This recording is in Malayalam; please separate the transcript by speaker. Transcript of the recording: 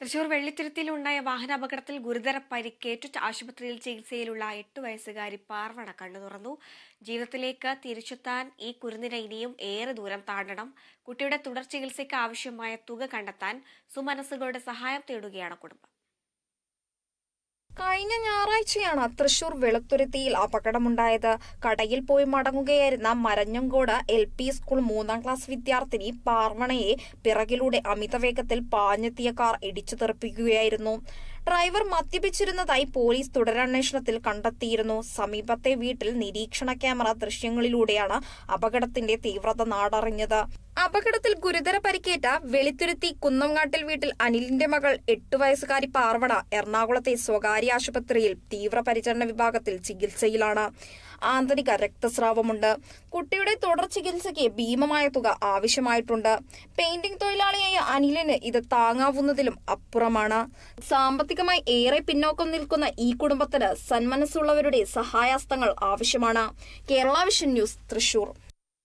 Speaker 1: തൃശൂർ വെള്ളിത്തുരുത്തിയിലുണ്ടായ വാഹനാപകടത്തിൽ ഗുരുതര പരിക്കേറ്റു ആശുപത്രിയിൽ ചികിത്സയിലുള്ള എട്ടു വയസ്സുകാരി പാർവണ കണ്ണു തുറന്നു. ജീവിതത്തിലേക്ക് തിരിച്ചെത്താൻ ഈ കുരുന്നിന് ഇനിയും ഏറെ ദൂരം താണ്ടണം. കുട്ടിയുടെ തുടർ ചികിത്സയ്ക്ക് ആവശ്യമായ തുക കണ്ടെത്താൻ സുമനസ്സുകളുടെ സഹായം തേടുകയാണ് കുടുംബം.
Speaker 2: കഴിഞ്ഞ ഞായറാഴ്ചയാണ് തൃശൂർ വെളുത്തുരുത്തിയിൽ അപകടമുണ്ടായത്. കടയിൽ പോയി മടങ്ങുകയായിരുന്ന മരഞ്ഞങ്കോട് എൽ പി സ്കൂൾ മൂന്നാം ക്ലാസ് വിദ്യാർത്ഥിനി പാർവണയെ പിറകിലൂടെ അമിതവേഗത്തിൽ പാഞ്ഞെത്തിയ കാർ ഇടിച്ചു തെറിപ്പിക്കുകയായിരുന്നു ഡ്രൈവർ മദ്യപിച്ചിരുന്നതായി പോലീസ് തുടരന്വേഷണത്തിൽ കണ്ടെത്തിയിരുന്നു. സമീപത്തെ വീട്ടിൽ നിരീക്ഷണ ക്യാമറ ദൃശ്യങ്ങളിലൂടെയാണ് അപകടത്തിന്റെ തീവ്രത നാടറിഞ്ഞത്. അപകടത്തിൽ ഗുരുതര പരിക്കേറ്റ വെളിത്തുരുത്തി കുന്നംകാട്ടിൽ വീട്ടിൽ അനിലിന്റെ മകൾ എട്ടു വയസ്സുകാരി പാർവണ എറണാകുളത്തെ സ്വകാര്യ ആശുപത്രിയിൽ തീവ്രപരിചരണ വിഭാഗത്തിൽ ചികിത്സയിലാണ്. ആന്തരിക രക്തസ്രാവമുണ്ട്. കുട്ടിയുടെ തുടർ ചികിത്സയ്ക്ക് ഭീമമായ തുക ആവശ്യമായിട്ടുണ്ട്. പെയിന്റിംഗ് തൊഴിലാളിയായ അനിലിന് ഇത് താങ്ങാവുന്നതിലും അപ്പുറമാണ്. സാമ്പത്തികമായി ഏറെ പിന്നോക്കം നിൽക്കുന്ന ഈ കുടുംബത്തിന് സന്മനസ്സുള്ളവരുടെ സഹായാസ്തങ്ങൾ ആവശ്യമാണ്. Kerala Vision News Thrissur.